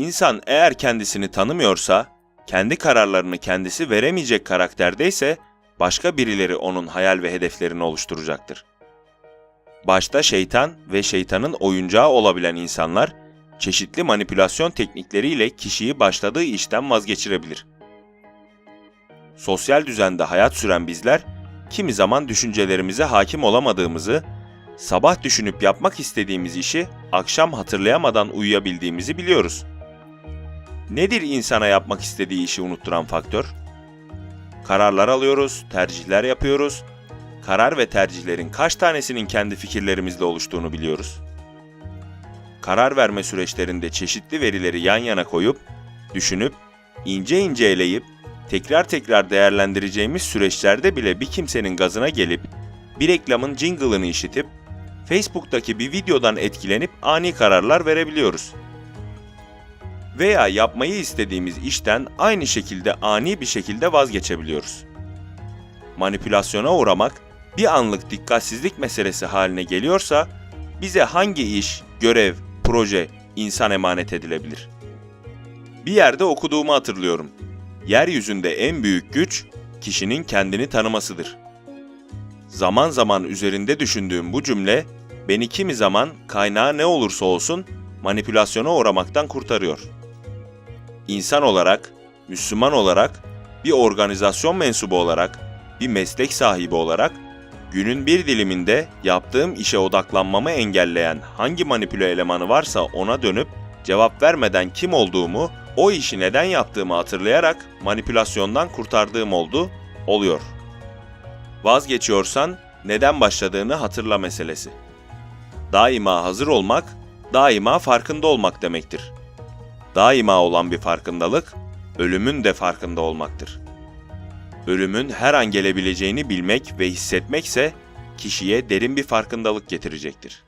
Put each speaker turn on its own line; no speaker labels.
İnsan eğer kendisini tanımıyorsa, kendi kararlarını kendisi veremeyecek karakterdeyse, başka birileri onun hayal ve hedeflerini oluşturacaktır. Başta şeytan ve şeytanın oyuncağı olabilen insanlar, çeşitli manipülasyon teknikleriyle kişiyi başladığı işten vazgeçirebilir. Sosyal düzende hayat süren bizler, kimi zaman düşüncelerimize hakim olamadığımızı, sabah düşünüp yapmak istediğimiz işi akşam hatırlayamadan uyuyabildiğimizi biliyoruz. Nedir insana yapmak istediği işi unutturan faktör? Kararlar alıyoruz, tercihler yapıyoruz. Karar ve tercihlerin kaç tanesinin kendi fikirlerimizle oluştuğunu biliyoruz. Karar verme süreçlerinde çeşitli verileri yan yana koyup, düşünüp, ince ince eleyip, tekrar tekrar değerlendireceğimiz süreçlerde bile bir kimsenin gazına gelip, bir reklamın jingle'ını işitip, Facebook'taki bir videodan etkilenip ani kararlar verebiliyoruz. Veya yapmayı istediğimiz işten aynı şekilde ani bir şekilde vazgeçebiliyoruz. Manipülasyona uğramak bir anlık dikkatsizlik meselesi haline geliyorsa bize hangi iş, görev, proje, insan emanet edilebilir? Bir yerde okuduğumu hatırlıyorum. Yeryüzünde en büyük güç kişinin kendini tanımasıdır. Zaman zaman üzerinde düşündüğüm bu cümle beni kimi zaman kaynağı ne olursa olsun manipülasyona uğramaktan kurtarıyor. İnsan olarak, Müslüman olarak, bir organizasyon mensubu olarak, bir meslek sahibi olarak günün bir diliminde yaptığım işe odaklanmamı engelleyen hangi manipüle elemanı varsa ona dönüp cevap vermeden kim olduğumu, o işi neden yaptığımı hatırlayarak manipülasyondan kurtardığım oldu, oluyor. Vazgeçiyorsan neden başladığını hatırla meselesi. Daima hazır olmak, daima farkında olmak demektir. Daima olan bir farkındalık, ölümün de farkında olmaktır. Ölümün her an gelebileceğini bilmek ve hissetmekse kişiye derin bir farkındalık getirecektir.